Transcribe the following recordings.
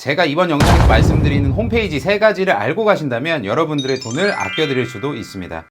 제가 이번 영상에서 말씀드리는 홈페이지 세 가지를 알고 가신다면 여러분들의 돈을 아껴드릴 수도 있습니다.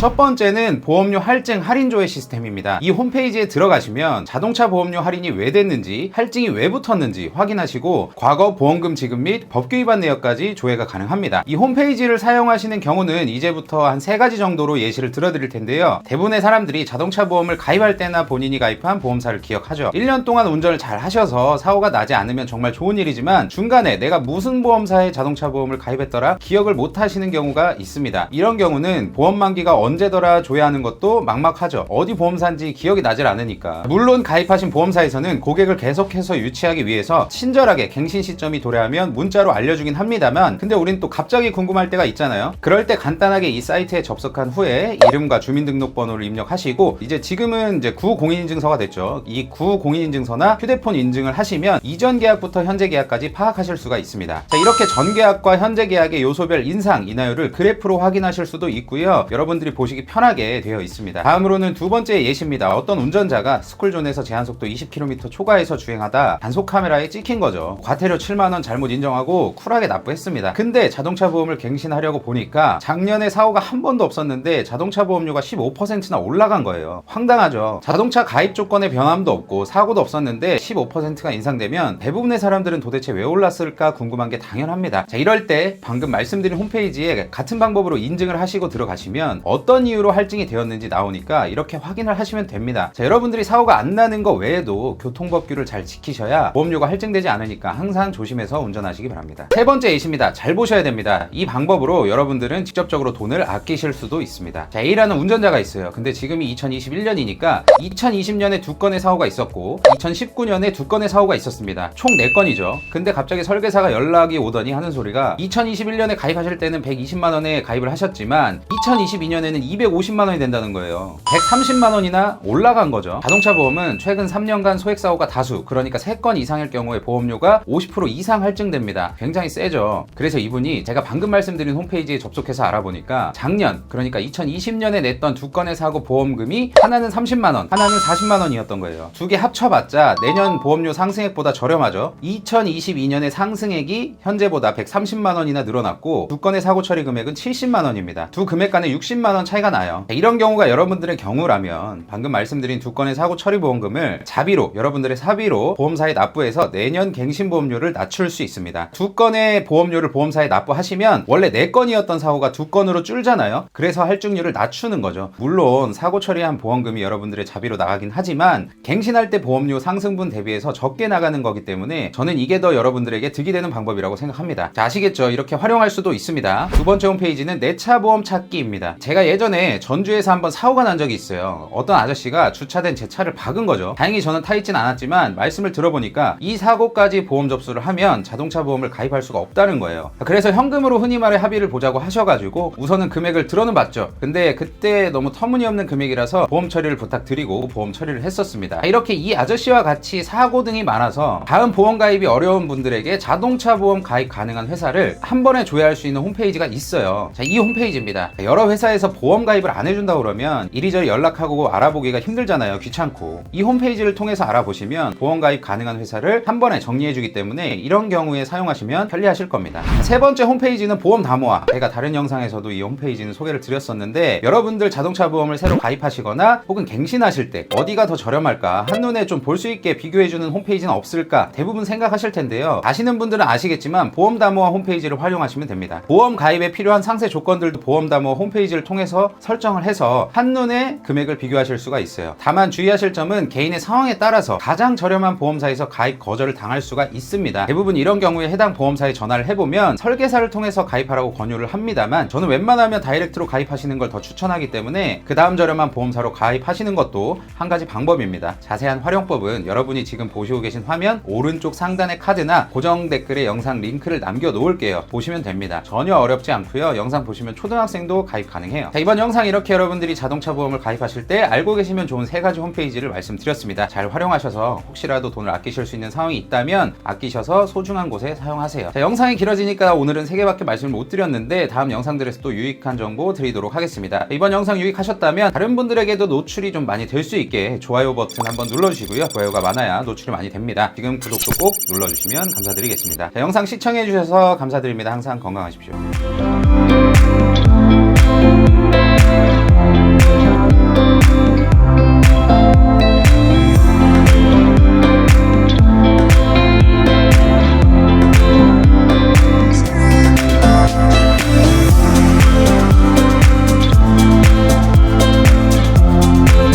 첫 번째는 보험료 할증 할인 조회 시스템입니다. 이 홈페이지에 들어가시면 자동차 보험료 할인이 왜 됐는지, 할증이 왜 붙었는지 확인하시고 과거 보험금 지급 및 법규 위반 내역까지 조회가 가능합니다. 이 홈페이지를 사용하시는 경우는 이제부터 한 세 가지 정도로 예시를 들어드릴 텐데요. 대부분의 사람들이 자동차 보험을 가입할 때나 본인이 가입한 보험사를 기억하죠. 1년 동안 운전을 잘 하셔서 사고가 나지 않으면 정말 좋은 일이지만 중간에 내가 무슨 보험사에 자동차 보험을 가입했더라 기억을 못 하시는 경우가 있습니다. 이런 경우는 보험 만기가 언제더라 조회하는 것도 막막하죠. 어디 보험사인지 기억이 나질 않으니까. 물론 가입하신 보험사에서는 고객을 계속해서 유치하기 위해서 친절하게 갱신 시점이 도래하면 문자로 알려주긴 합니다만 근데 우린 또 갑자기 궁금할 때가 있잖아요. 그럴 때 간단하게 이 사이트에 접속한 후에 이름과 주민등록번호를 입력하시고 이제 지금은 이제 구공인인증서가 됐죠. 이 구공인인증서나 휴대폰 인증을 하시면 이전 계약부터 현재 계약까지 파악하실 수가 있습니다. 자, 이렇게 전 계약과 현재 계약의 요소별 인상, 인하율을 그래프로 확인하실 수도 있고요. 여러분들이 보시기 편하게 되어 있습니다. 다음으로는 두 번째 예시입니다. 어떤 운전자가 스쿨존에서 제한속도 20km 초과해서 주행하다 단속 카메라에 찍힌 거죠. 과태료 7만원 잘못 인정하고 쿨하게 납부했습니다. 근데 자동차 보험을 갱신하려고 보니까 작년에 사고가 한 번도 없었는데 자동차 보험료가 15%나 올라간 거예요. 황당하죠. 자동차 가입 조건에 변함도 없고 사고도 없었는데 15%가 인상되면 대부분의 사람들은 도대체 왜 올랐을까 궁금한 게 당연합니다. 자, 이럴 때 방금 말씀드린 홈페이지에 같은 방법으로 인증을 하시고 들어가시면 어떤 이유로 할증이 되었는지 나오니까 이렇게 확인을 하시면 됩니다. 자, 여러분들이 사고가 안 나는 거 외에도 교통법규를 잘 지키셔야 보험료가 할증되지 않으니까 항상 조심해서 운전하시기 바랍니다. 세 번째 예시입니다. 잘 보셔야 됩니다. 이 방법으로 여러분들은 직접적으로 돈을 아끼실 수도 있습니다. 자, A라는 운전자가 있어요. 근데 지금이 2021년이니까 2020년에 두 건의 사고가 있었고 2019년에 두 건의 사고가 있었습니다. 총 4건이죠. 근데 갑자기 설계사가 연락이 오더니 하는 소리가 2021년에 가입하실 때는 120만 원에 가입을 하셨지만 2022년에 는 250만 원이 된다는 거예요. 130만 원이나 올라간 거죠. 자동차 보험은 최근 3년간 소액 사고가 다수, 그러니까 3건 이상일 경우에 보험료가 50% 이상 할증됩니다. 굉장히 세죠. 그래서 이분이 제가 방금 말씀드린 홈페이지에 접속해서 알아보니까 작년, 그러니까 2020년에 냈던 두 건의 사고 보험금이 하나는 30만 원, 하나는 40만 원이었던 거예요. 두 개 합쳐봤자 내년 보험료 상승액보다 저렴하죠. 2022년의 상승액이 현재보다 130만 원이나 늘어났고 두 건의 사고 처리 금액은 70만 원입니다. 두 금액 간에 60만 원 차이가 나요. 이런 경우가 여러분들의 경우라면 방금 말씀드린 두 건의 사고 처리 보험금을 자비로 여러분들의 사비로 보험사에 납부해서 내년 갱신 보험료를 낮출 수 있습니다. 두 건의 보험료를 보험사에 납부하시면 원래 네 건이었던 사고가 두 건으로 줄잖아요. 그래서 할증률을 낮추는 거죠. 물론 사고 처리한 보험금이 여러분들의 자비로 나가긴 하지만 갱신할 때 보험료 상승분 대비해서 적게 나가는 거기 때문에 저는 이게 더 여러분들에게 득이 되는 방법이라고 생각합니다. 자, 아시겠죠? 이렇게 활용할 수도 있습니다. 두 번째 홈페이지는 내 차 보험 찾기입니다. 제가 예전에 전주에서 한번 사고가 난 적이 있어요. 어떤 아저씨가 주차된 제 차를 박은 거죠. 다행히 저는 타 있진 않았지만 말씀을 들어보니까 이 사고까지 보험 접수를 하면 자동차 보험을 가입할 수가 없다는 거예요. 그래서 현금으로 흔히 말해 합의를 보자고 하셔가지고 우선은 금액을 들어는 봤죠. 근데 그때 너무 터무니없는 금액이라서 보험 처리를 부탁드리고 보험 처리를 했었습니다. 이렇게 이 아저씨와 같이 사고 등이 많아서 다음 보험 가입이 어려운 분들에게 자동차 보험 가입 가능한 회사를 한 번에 조회할 수 있는 홈페이지가 있어요. 자, 이 홈페이지입니다. 여러 회사에서 보험 가입을 안 해준다 그러면 이리저리 연락하고 알아보기가 힘들잖아요. 귀찮고. 이 홈페이지를 통해서 알아보시면 보험 가입 가능한 회사를 한 번에 정리해주기 때문에 이런 경우에 사용하시면 편리하실 겁니다. 세 번째 홈페이지는 보험 다모아. 제가 다른 영상에서도 이 홈페이지는 소개를 드렸었는데 여러분들 자동차 보험을 새로 가입하시거나 혹은 갱신하실 때 어디가 더 저렴할까 한눈에 좀 볼 수 있게 비교해주는 홈페이지는 없을까 대부분 생각하실 텐데요. 아시는 분들은 아시겠지만 보험 다모아 홈페이지를 활용하시면 됩니다. 보험 가입에 필요한 상세 조건들도 보험 다모아 홈페이지를 통해서 설정을 해서 한눈에 금액을 비교하실 수가 있어요. 다만 주의하실 점은 개인의 상황에 따라서 가장 저렴한 보험사에서 가입 거절을 당할 수가 있습니다. 대부분 이런 경우에 해당 보험사에 전화를 해보면 설계사를 통해서 가입하라고 권유를 합니다만 저는 웬만하면 다이렉트로 가입하시는 걸 더 추천하기 때문에 그 다음 저렴한 보험사로 가입하시는 것도 한 가지 방법입니다. 자세한 활용법은 여러분이 지금 보시고 계신 화면 오른쪽 상단의 카드나 고정 댓글에 영상 링크를 남겨 놓을게요. 보시면 됩니다. 전혀 어렵지 않고요. 영상 보시면 초등학생도 가입 가능해요. 자, 이번 영상 이렇게 여러분들이 자동차 보험을 가입하실 때 알고 계시면 좋은 세 가지 홈페이지를 말씀드렸습니다. 잘 활용하셔서 혹시라도 돈을 아끼실 수 있는 상황이 있다면 아끼셔서 소중한 곳에 사용하세요. 자, 영상이 길어지니까 오늘은 세 개밖에 말씀을 못 드렸는데 다음 영상들에서 또 유익한 정보 드리도록 하겠습니다. 이번 영상 유익하셨다면 다른 분들에게도 노출이 좀 많이 될 수 있게 좋아요 버튼 한번 눌러주시고요. 좋아요가 많아야 노출이 많이 됩니다. 지금 구독도 꼭 눌러주시면 감사드리겠습니다. 자, 영상 시청해주셔서 감사드립니다. 항상 건강하십시오.